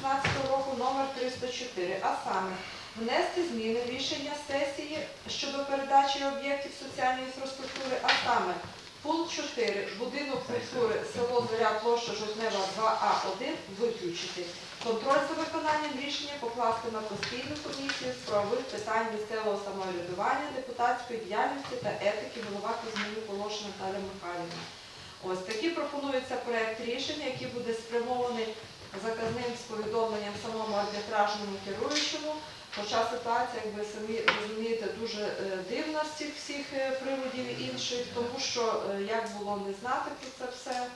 16 року номер 304, а саме внести зміни рішення сесії щодо передачі об'єктів соціальної інфраструктури, а саме пункт 4, будинок культури, село Зоря, площа Жовтнева 2А1 виключити. Контроль за виконанням рішення покласти на постійну комісію з правових питань місцевого самоврядування, депутатської діяльності та етики голова Кузьминюк Волошина Наталя Михайлівна. Ось такі пропонується проект рішення, який буде спрямований заказним з повідомленням самому арбітражному керуючому. Хоча ситуація, як ви самі розумієте, дуже е, дивна з цих всіх е, приводів інших, тому що е, як було не знати про це все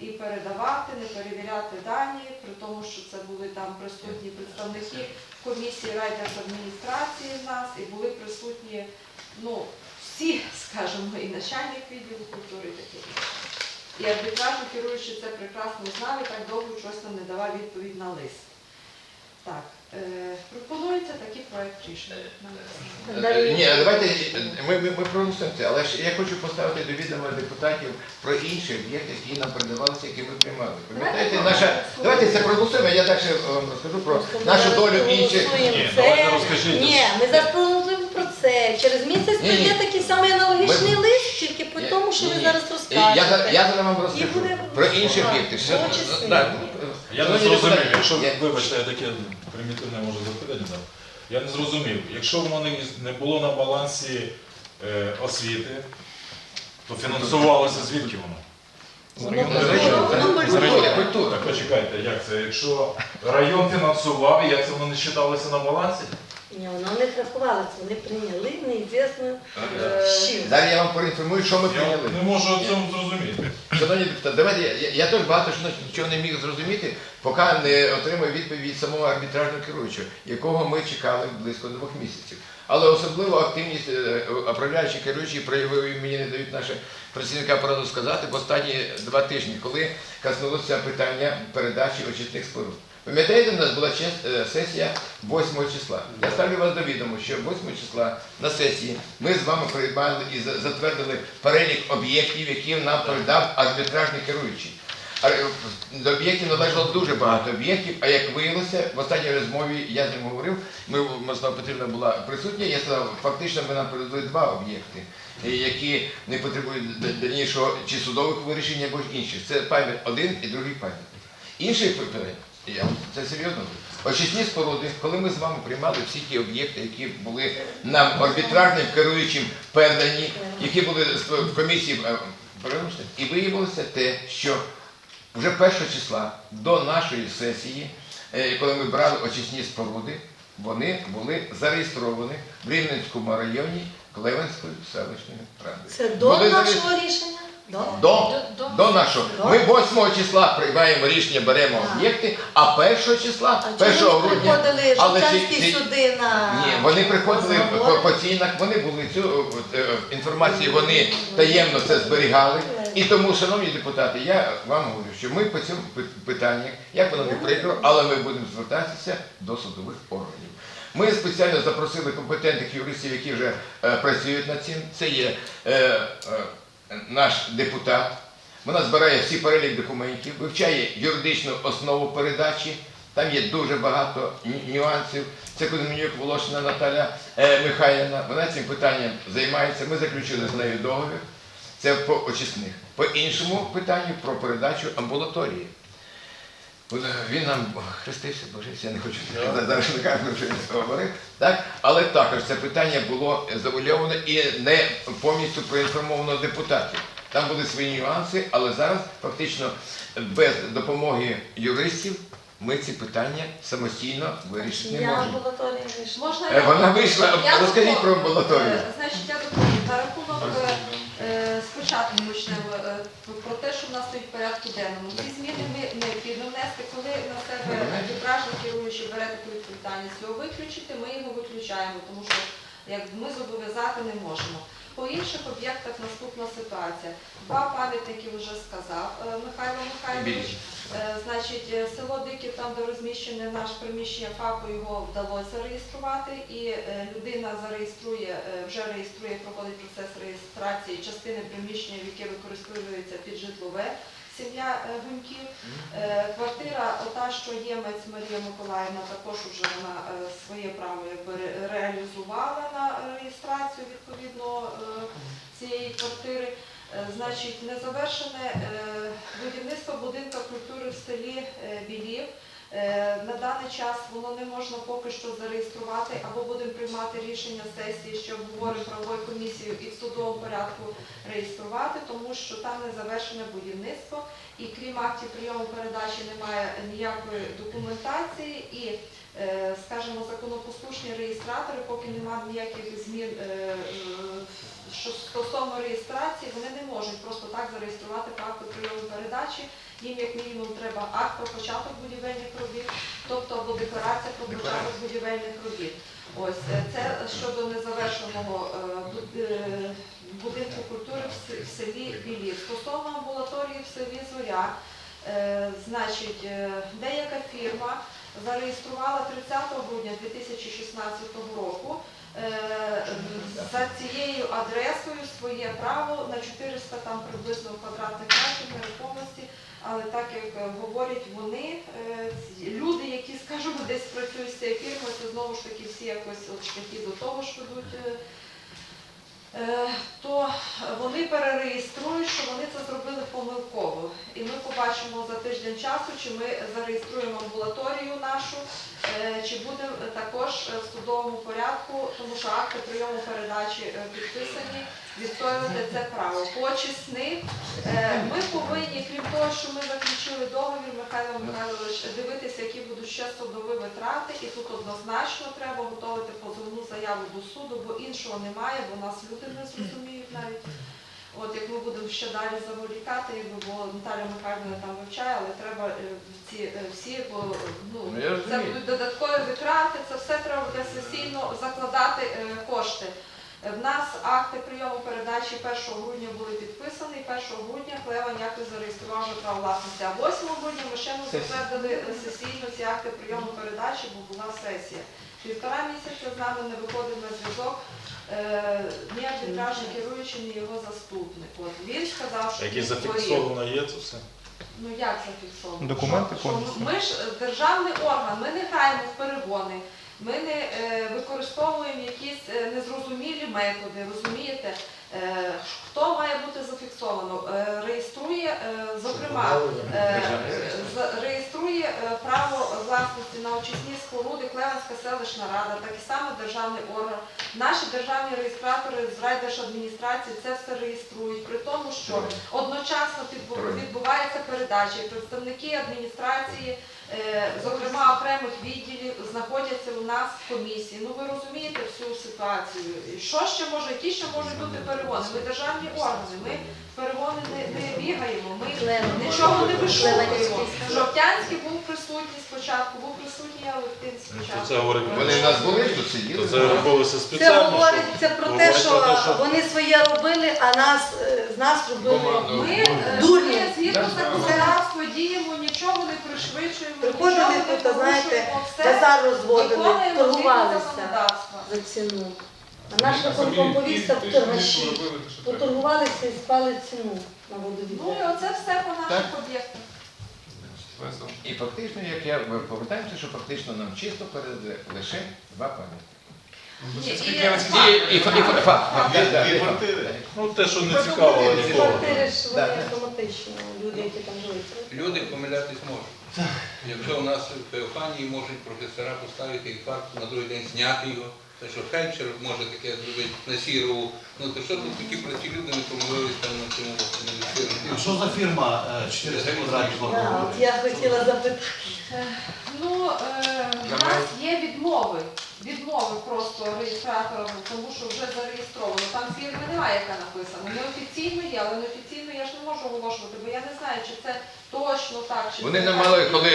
і передавати, не перевіряти дані, при тому, що це були там присутні представники комісії райдержадміністрації в нас, і були присутні ну, всі, скажімо, і начальник відділу культури і таке інше. І арбітражно керуючий це прекрасно знав і так довго щось нам не давав відповідь на лист. Так, е, пропонується такий проект рішення. Е, Ні, давайте ми, ми, ми проголосуємо це, але ж я хочу поставити до відома депутатів про інші об'єкти, які нам передавалися, які ми приймали. Пам'ятаєте, наша давайте це проголосуємо. Я далі вам розкажу про нашу долю інших. Ні, давайте розкажіть. Ні, ми зараз проголосуємо про це. Через місяць Ні, ні. прийде такий самий аналогічний Ми- лист, тільки по тому, що ви зараз розкажете. Я, зараз вам розкажу про інші об'єкти. По частині. Я не зрозумів, якщо, вибачте, я таке примітивне може запитання дав. Я не зрозумів, якщо воно не, не було на балансі е, освіти, то фінансувалося звідки воно? Так почекайте, як це? Якщо район фінансував, як це воно не вважалося на балансі? Ні, воно не рахувалося, вони прийняли, неізвісно з чим. Зараз я вам проінформую, що ми Я прийняли. не можу цьому зрозуміти. Шановні депутати, давайте я, я, я теж багато що нічого не міг зрозуміти, поки не отримав відповідь від самого арбітражного керуючого, якого ми чекали близько двох місяців. Але особливо активність е, управляючі керуючі проявили і мені не дають наші працівника пораду сказати в останні два тижні, коли коснулося питання передачі очисних споруд. Пам'ятаєте, у нас була е, сесія 8 числа. Я ставлю вас до відому, що 8 числа на сесії ми з вами приймали і затвердили перелік об'єктів, які нам передав арбітражний керуючий. До об'єктів належало дуже багато об'єктів, а як виявилося, в останній розмові я з ним говорив, ми, Мирослава Петрівна була присутня, я сказав, фактично ми нам передали два об'єкти, е, які не потребують дальнішого чи судових вирішень, або ж інших. Це пам'ять один і другий пам'ять. Інший питання, я вам це серйозно говорю. Очисні споруди, коли ми з вами приймали всі ті об'єкти, які були нам арбітражним керуючим передані, які були в комісії е, і виявилося те, що вже 1 числа до нашої сесії, е, коли ми брали очисні споруди, вони були зареєстровані в Рівненському районі Клевенської селищної ради. Це до Були нашого рішення? До? До, до нашого. До. Ми 8 числа приймаємо рішення, беремо об'єкти, а 1 числа, А 1 чому грудня. приходили Але ці- ці- суди на Ні, вони приходили по, по цінах, вони були цю е, інформацію, вони таємно це зберігали. І тому, шановні депутати, я вам говорю, що ми по цьому пи- питанні, як воно не прикро, але ми будемо звертатися до судових органів. Ми спеціально запросили компетентних юристів, які вже е, працюють над цим. Це є е, е, наш депутат. Вона збирає всі перелік документів, вивчає юридичну основу передачі. Там є дуже багато нюансів. Це Кузьменюк Волошина Наталя е, Михайлівна. Вона цим питанням займається. Ми заключили з нею договір. Це по очисних. По іншому питанню про передачу амбулаторії. Е, Він нам хрестився, божився, я не хочу зараз не кажу, що він говорив. Так? Але також це питання було завуальовано і не повністю проінформовано депутатів. Там були свої нюанси, але зараз фактично без допомоги юристів ми ці питання самостійно вирішити не можемо. Можна Е, вона вийшла. Я Розкажіть про амбулаторію. Е, Значить, я е, ми почнемо е, про те, що в нас стоїть в порядку денному. Ці зміни ми необхідно внести, коли на себе арбітражно керуючи бере таку відповідальність його виключити, ми його виключаємо, тому що як ми зобов'язати не можемо. По інших об'єктах наступна ситуація. Два пам'ятники вже сказав е, Михайло Михайлович. Е, Значить, е, село Диків, там, де розміщене наше приміщення ФАПу, його вдалося зареєструвати, і е, людина зареєструє, вже реєструє, проходить процес реєстрації частини приміщення, яке використовується під житлове. сім'я Гуньків. Квартира, ота, що ємець Марія Миколаївна, також вже вона своє право реалізувала на реєстрацію відповідно цієї квартири. Е, Значить, незавершене е, будівництво будинка культури в селі е, Білів. На даний час воно не можна поки що зареєструвати, або будемо приймати рішення сесії, що обговоримо правовою комісією і в судовому порядку реєструвати, тому що там не завершене будівництво, і крім актів прийому передачі немає ніякої документації і, скажімо, законопослушні реєстратори, поки немає ніяких змін стосовно реєстрації, вони не можуть просто так зареєструвати по акту прийому передачі. Їм як мінімум треба акт про початок будівельних робіт, тобто або декларація про початок будівельних робіт. Ось е, це щодо незавершеного е, е, будинку культури в селі Білів. Стосовно амбулаторії в селі Зоря, значить, деяка фірма зареєструвала 30 грудня 2016 року за цією адресою своє право на 400 там приблизно квадратних метрів нерухомості. Але так як е, говорять вони, е, люди, які, скажімо, десь працюють з цією фірмою, це знову ж таки всі якось от шляхи до того ж ведуть. Е, То вони перереєструють, що вони це зробили помилково. І ми побачимо за тиждень часу, чи ми зареєструємо амбулаторію нашу, е, чи будемо також в судовому порядку, тому що акти прийому передачі е, підписані, відстоювати це право. По очисних е, ми повинні, крім того, що ми заключили договір, Михайло Михайлович, дивитися, які будуть ще судові витрати, і тут однозначно треба готувати позовну заяву до суду, бо іншого немає, бо нас люди не зрозуміють навіть. От як ми будемо ще далі заволікати, якби бо Наталя Михайлівна там вивчає, але треба е, ці е, всі, бо ну Ну, це будуть додаткові витрати, це все треба буде сесійно закладати кошти. Е, В нас акти прийому передачі 1 грудня були підписані, 1 грудня Клева Якось зареєстрував вже право власності. А 8 грудня ми ще не затвердили сесійно ці акти прийому передачі, бо була сесія. Півтора місяця з нами не виходив на зв'язок е, ні арбітражний керуючий, ні його заступник. От він сказав, що Які зафіксовано є це все. Ну як зафіксовано? Документи повністю. Ми ж е, державний орган, ми не граємо в перегони, ми не е, використовуємо якісь е, незрозумілі методи, розумієте? Е, хто має бути зафіксовано? Реєструє, зокрема, реєструє право власності на очисні споруди Клевенська селищна рада, так і саме державний орган. Наші державні реєстратори з райдержадміністрації це все реєструють, при тому, що одночасно відбувається передача, і представники адміністрації, зокрема окремих відділів, знаходяться у нас в комісії. Ну ви розумієте всю ситуацію. Що ще може, які ще можуть бути перегони? Ми державні органи, ми перегони не, не бігаємо, ми нічого не вишукуємо. Жовтянський був присутній спочатку, був присутній Алевтин Ну, спочатку. то Це говорить Вони нас були тут сиділи. що це робилося Це спеціально. говориться про те, про те, що що- вони своє робили, а нас е, з нас робили. Ми, е, Дурні. Згідно законодавства діємо, нічого не пришвидшуємо, Приходили нічого не тут, знаєте, порушуємо, все базар розводили, виконуємо згідно торгувалися законодавства. за ціну. А наш виконком повістав в торгаші. Поторгувалися і спали ціну на Ну і оце все по наших об'єктах. І фактично, як я повертаємося, що фактично нам чисто передали лише два пам'ятники. Ні, і- І, і, і, фа- і, фа- фа- фа- да, да, Дві да. квартири. Ну те, що не нікого. Квартири ж вони Да. автоматично, люди, які там жили. Люди помилятись можуть. Якщо у нас в Феофанії можуть професора поставити інфаркт, на другий день зняти його, те, що фельдшер може таке зробити на сірову, ну то що тут такі прості люди не помилились там на цьому? А що за фірма е, 400 квадратів? Да, от я хотіла запитати. Ну, е, в нас є відмови. Відмови просто реєстратора, тому що вже зареєстровано. Там фірми немає, яка написана. Неофіційно є, але неофіційно я ж не можу оголошувати, бо я не знаю, чи це точно так, чи Вони це не так. мали коли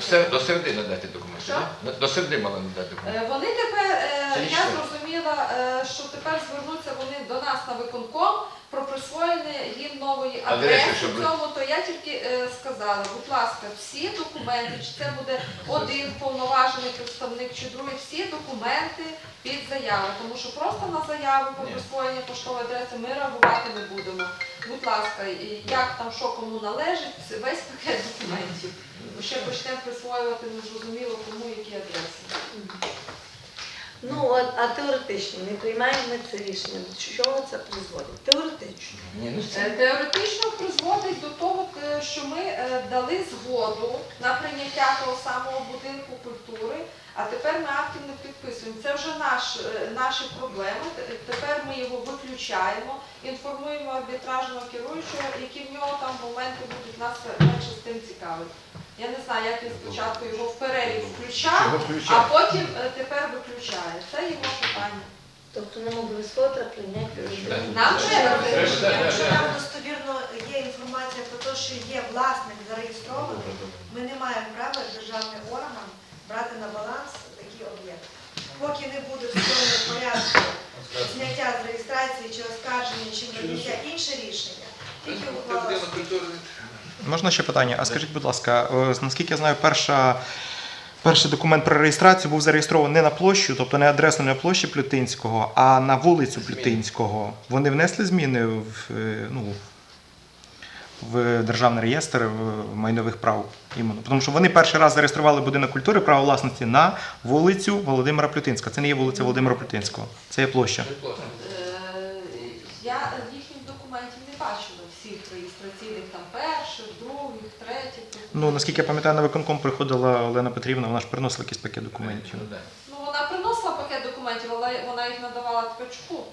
все до середи надати документи. Що? да? До середи мали надати документи. Е, Вони тепер, е, Це я що? зрозуміла, е, що тепер звернуться вони до нас на виконком про присвоєння їм нової Адреси, адреси щоб ви- цьому, то я тільки е, сказала, будь ласка, всі документи, чи це буде один повноважений представник, чи другий, всі документи під заяви, тому що просто на заяву про Ні. присвоєння поштової адреси ми реагувати не будемо. Будь ласка, як там що кому належить, весь пакет документів. Ще почнемо присвоювати незрозуміло кому які адреси. Ну, от, а теоретично не приймаємо ми це рішення. До чого це призводить? Теоретично. Ні, ну Е, це Теоретично призводить до того, е, що ми е, дали згоду на прийняття того самого будинку культури, а тепер ми актів не підписуємо. Це вже наш, е, наші проблеми. Т- Тепер ми його виключаємо, інформуємо арбітражного керуючого, які в нього там моменти будуть нас менше з тим цікавить. Я не знаю, як він спочатку його в перелік включав, а потім е, тепер виключає. Це його питання. Тобто нам обов'язково треба прийняти рішення. Нам треба. Якщо там достовірно є інформація про те, що є власник зареєстрований, ми не маємо права як державний орган брати на баланс такі об'єкти. Поки не буде встановлено порядку зняття з реєстрації чи оскарження, чи прийняття інше рішення, тільки ухвала. суду. Можна ще питання? А скажіть, будь ласка, е, наскільки я знаю, перша, перший документ про реєстрацію був зареєстрований не на площу, тобто не адресно не на площі Плютинського, а на вулицю Плютинського. Вони внесли зміни в, е, ну, в Державний реєстр майнових прав. Іменно. Тому що вони перший раз зареєстрували будинок культури право власності на вулицю Володимира Плютинського. Це не є вулиця Володимира Плютинського, це є площа. Е, Я їхніх документів не бачила всіх реєстраційних, там. Ну, наскільки я пам'ятаю, на виконком приходила Олена Петрівна, вона ж приносила якийсь пакет документів. Ну. Ну вона приносила пакет документів, але вона їх надавала Ткачку.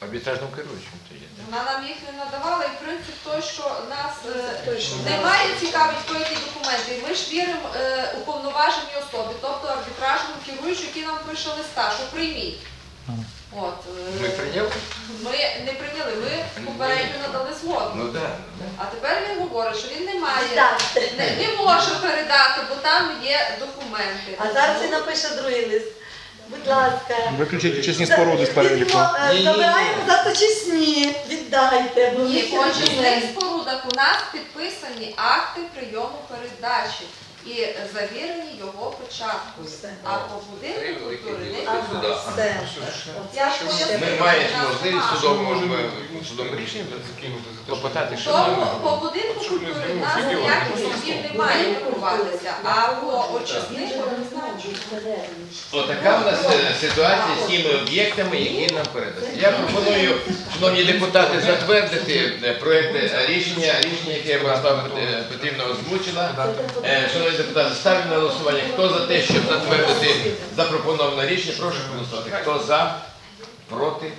Арбітражному керуючому то є. Вона нам їх не надавала, і принцип той, що нас е, немає цікавить, хто які документи. І ми ж віримо е, уповноваженій особі, тобто арбітражному керуючому, який нам пише листа, що прийміть. От, е, Ми прийняли? Ми не прийняли, ми попередньо надали згоду. Ну так. А тепер він говорить, що він не має, не, не може передати, бо там є документи. А зараз він напише другий лист. Будь ласка. Виключіть очисні споруди з переліку. Відмо- е. Забираємо заточисні. Віддайте. бо Ні, ми очисних не- спорудах у нас підписані акти прийому передачі і завірені його. Все. А по будинку культури не Ага, все. Я ж Ми що маємо в можливість нема. судовому судовому рішенням клопотати, що Тому по будинку культури в нас ніяких судів не має відбуватися, а по очисних однозначно. Отака в нас е, ситуація з тими об'єктами, які нам передані. Я пропоную, шановні депутати, затвердити е, проект е, рішення, рішення, яке Борислава Пет- Петрівна озвучила. Е, Шановні депутати, ставлю на голосування. Хто за те, щоб затвердити запропоноване рішення, прошу голосувати. Хто за, проти,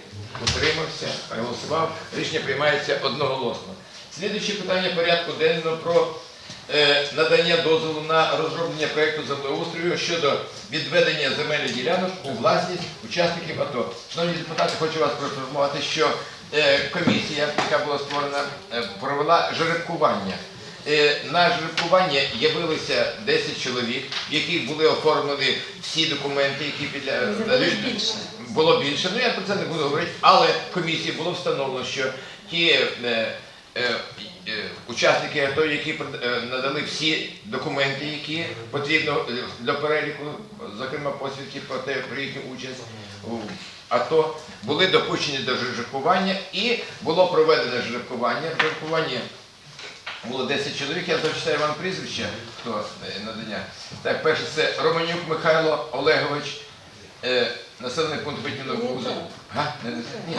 утримався, голосував. Рішення приймається одноголосно. Слідуюче питання порядку денного про е, надання дозволу на розроблення проєкту землеустрою щодо відведення земельних ділянок у власність учасників АТО. Шановні депутати, хочу вас проінформувати, що е, комісія, яка була створена, е, провела жеребкування. Е, На жеребкування явилося 10 чоловік, в яких були оформлені всі документи, які підля... Було більше. було більше. Ну я про це не буду говорити, але комісії було встановлено, що ті е, е, е, учасники АТО, які е, надали всі документи, які потрібно е, для переліку, зокрема посвідки про те, про їхню участь у АТО, були допущені до жеребкування і було проведено жеребкування. Жеребкування було 10 чоловік, я зачитаю вам прізвище, хто е, надання. Так, перше це Романюк Михайло Олегович, е, населений пункт це. Га? Не, не, ні.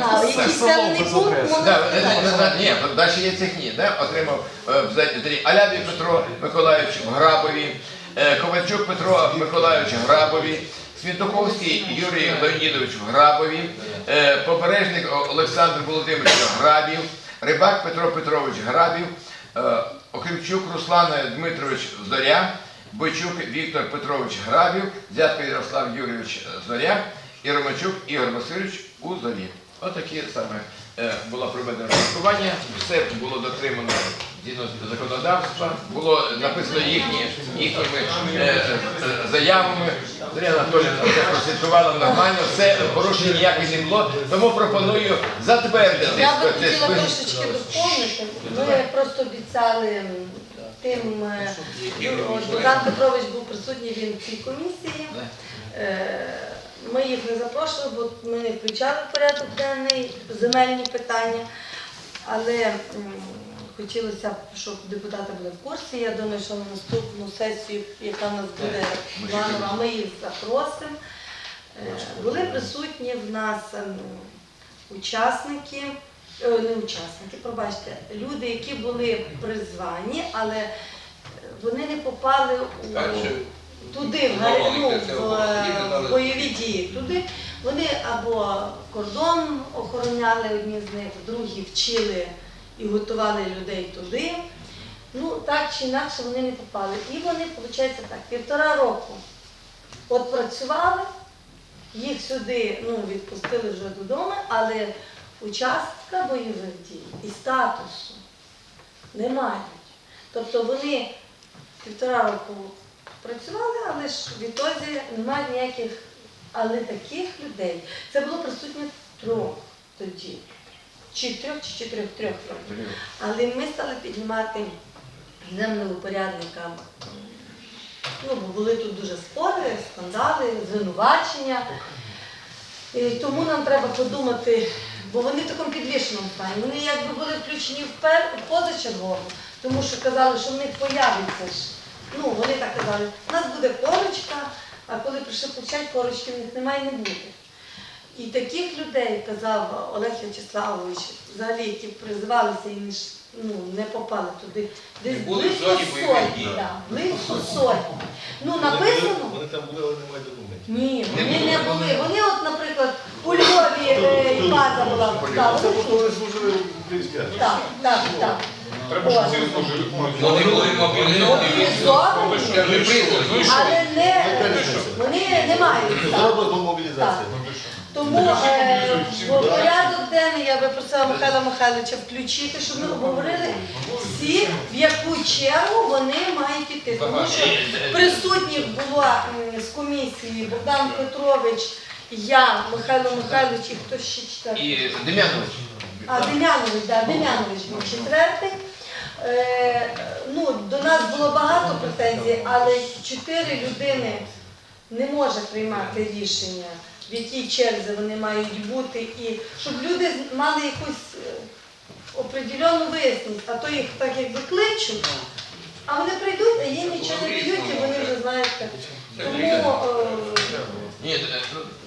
Далі є цих ні. Да? Отримав е, дорі Петро Миколаївич в Грабові, е, Ковальчук Петро Миколаївич в Грабові, Свінтуховський Юрій Леонідович в Грабові, е, Побережник Олександр Володимирович Грабів, Рибак Петро Петрович Грабів, е, Охимчук Руслан Дмитрович Зоря, Бойчук Віктор Петрович Грабів, Зятко Ярослав Юрійович Зоря і Ромачук Ігор Васильович у Зорі. Отакі саме е, було проведено розрахування, все було дотримано згідно законодавства, було написано їхні, їхніми е, е, заявами. Зоря Анатолійовна все прослідкувала нормально, все порушень ніяких не було, тому пропоную затвердити Я би хотіла трошечки доповнити. Ми просто обіцяли тим, е, ну, Богдан Петрович був присутній він в цій комісії. Е, Ми їх не запрошували, бо ми не включали в порядок денний земельні питання. Але хотілося б, щоб депутати були в курсі. Я думаю, що на наступну сесію, яка в нас буде Ми планова, ми їх запросимо. Е, Були присутні в нас ем, учасники, е, не учасники, пробачте, люди, які були призвані, але е, вони не попали у туди, в, ну, це в, е, бойові дії. Туди вони або кордон охороняли одні з них, другі вчили і готували людей туди. Ну, так чи інакше вони не попали. І вони, виходить, так, півтора року от працювали, їх сюди ну, відпустили вже додому, але участка бойових дій і статусу не мають. Тобто вони півтора року працювали, але ж відтоді немає ніяких, але таких людей. Це було присутньо трьох тоді. Чи трьох, чи чотирьох трьох років. Але ми стали піднімати землеупорядникам. Ну, бо були тут дуже спори, скандали, звинувачення. І тому нам треба подумати, бо вони в такому підвішеному стані. Вони якби були включені в позачергову, тому що казали, що в них появиться ж. Ну, так казали, у нас буде корочка, а коли прийшли почать, корочки в них немає і не буде. І таких людей, казав Олег В'ячеславович, взагалі, які призивалися і не, ну, не попали туди, десь близько сотні. да, близько сотні. Ну, написано. Вони там були, але немає документів. Ні, вони не були. Вони, от, наприклад, у Львові е, база була. Так, Це вони служили в так, так, так. Треба, щоб всі служили. Вони були мобілізовані. Я не. Ну але не, вони не мають. Зробили до мобілізації. Тому е, в порядок денний я би просила Михайла Михайловича включити, щоб ми обговорили всі, в яку чергу вони мають іти. Тому що присутніх була м, з комісії Богдан Петрович, я, Михайло Михайлович і хто ще четвертий? І Дем'янович. А, Дем'янович, да, Дем'янович був четвертий. Е, ну, до нас було багато претензій, але чотири людини не може приймати рішення, в якій черзі вони мають бути, і щоб люди мали якусь е, определену виясність, а то їх так якби кличуть, а вони прийдуть, а їм нічого не дають, і вони вже знаєте. Тому е,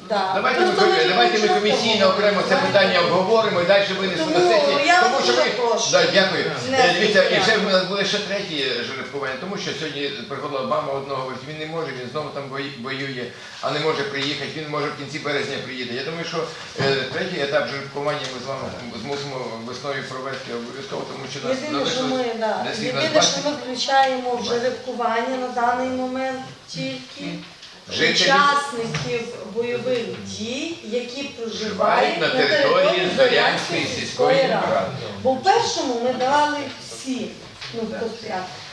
да. давайте, ми, Просто ми давайте ми комісійно окремо це питання обговоримо і далі винесемо на Тому сесію. я Тому вас що дуже прошу. да, дякую. Е, Дивіться, і ще в нас буде ще третє жеребкування, тому що сьогодні приходила мама одного, говорить, він не може, він знову там бої- воює, а не може приїхати. Він може в кінці березня приїде. Я думаю, що е, третій етап жеребкування ми з вами змусимо весною провести обов'язково, тому що нас Єдине, що ми, залишилось да, десь єдине, що ми включаємо в жеребкування на даний момент тільки Учасників бойових дій, які проживають на території Зорянської сільської ради. Бо в першому ми давали всі, ну хто.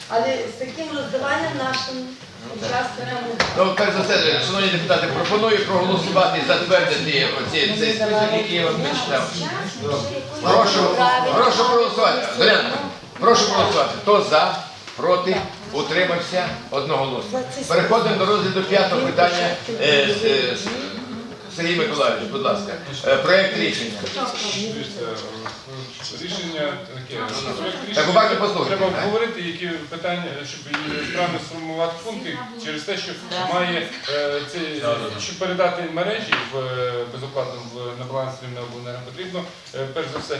Але з таким роздаванням нашим учасникам Ну, перш за все, шановні депутати, пропоную проголосувати і затвердити оці, цей список, який я вам зачитав. Прошу, прошу проголосувати. Зоряна, прошу проголосувати. Хто за, проти, утримався одноголосно. Переходимо до розгляду п'ятого питання. Е, е, Сергій Миколаївич, будь ласка, Е, проект рішення. Рішення таке. Так, рішення уважно послухайте. Треба обговорити, які питання, щоб правильно сформувати пункти через те, що має це, щоб передати мережі в безоплатно в на баланс Рівнеобленерго, потрібно перш за все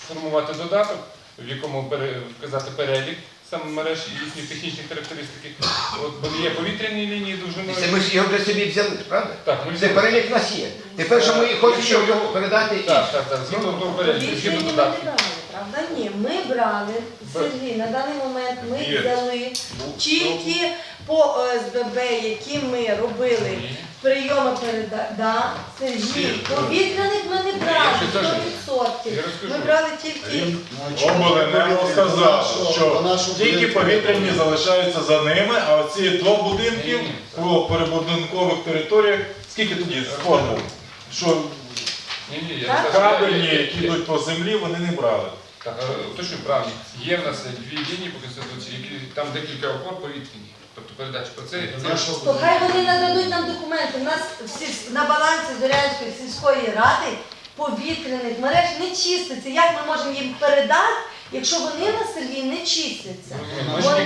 сформувати додаток, в якому пере- вказати перелік саме мереж і їхні технічні характеристики. От бо є повітряні лінії Це. Ми ж його вже собі взяли, правда? Так, ми Це перелік в нас є. Тепер, що ми хочемо його передати Так, так, так, згідно того переліку, Рішення згідно ми не додатків. правда? Ні, ми брали, Сергій, на даний момент ми Є. взяли тільки по ОСББ, які ми робили прийоми переда... Да, Сергій, повітряних ми не 100%. Ми брали тільки Обленерго сказав, що тільки повітряні залишаються за ними, а оці двох будинків по перебудинкових територіях, скільки тоді спор був? Що кабельні, які йдуть по землі, вони не брали. Так, е, уточню правильно. Є в нас дві лінії по Конституції, які там декілька опор повітряні. Тобто передача про це. це- То хай вони нададуть нам документи. У нас всі на балансі Зорянської сільської ради повітряних мереж не чиститься. Як ми можемо їм передати, якщо вони на селі не чистяться? Ж Вони-